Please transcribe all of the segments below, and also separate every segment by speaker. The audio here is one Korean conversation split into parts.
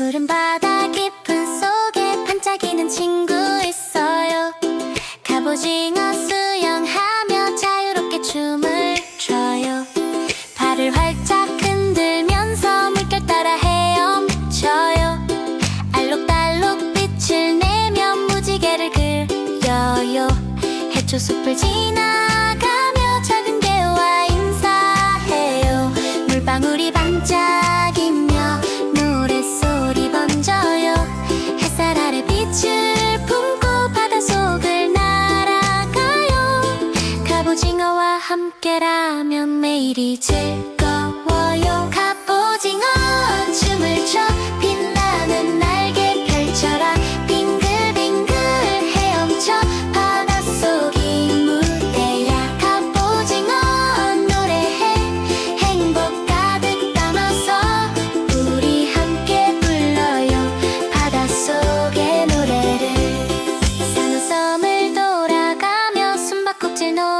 Speaker 1: 푸른 바다 깊은 속에 반짝이는 친구 있어요. 갑오징어 수영하며 자유롭게 춤을 춰요. 발을 활짝 흔들면서 물결 따라 헤엄쳐요. 알록달록 빛을 내며 무지개를 그려요. 해초숲을 지나 함께라면 매일이 즐거워요. 갑오징어 춤을 춰 빛나는 날개 펼쳐라. 빙글빙글 헤엄쳐 바닷속이 무대야. 갑오징어 노래해 행복 가득 담아서 우리 함께 불러요. 바닷속의 노래를. 산호섬을 돌아가며 숨바꼭질 놀이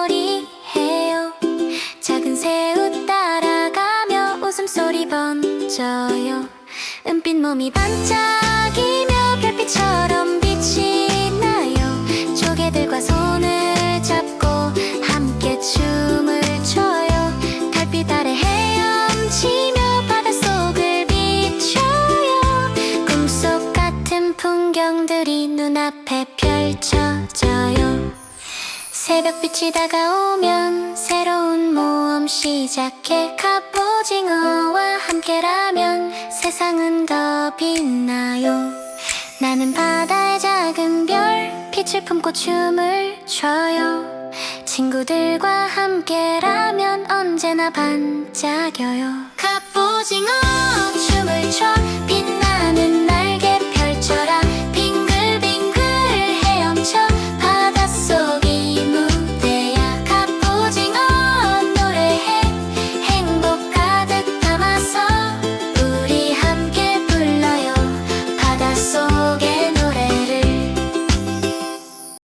Speaker 1: 번져요. 은빛 몸이 반짝이며 별빛처럼 빛이 나요. 조개들과 손을 잡고 함께 춤을 춰요. 달빛 아래 헤엄치며 바닷속을 비춰요. 꿈속 같은 풍경들이 눈앞에 펼쳐져요. 새벽빛이 다가오면 새로운 모험 시작해 갑 오징어와 함께라면 세상은 더 빛나요. 나는 바다의 작은 별 빛을 품고 춤을 춰요. 친구들과 함께라면 언제나 반짝여요. 갑오징어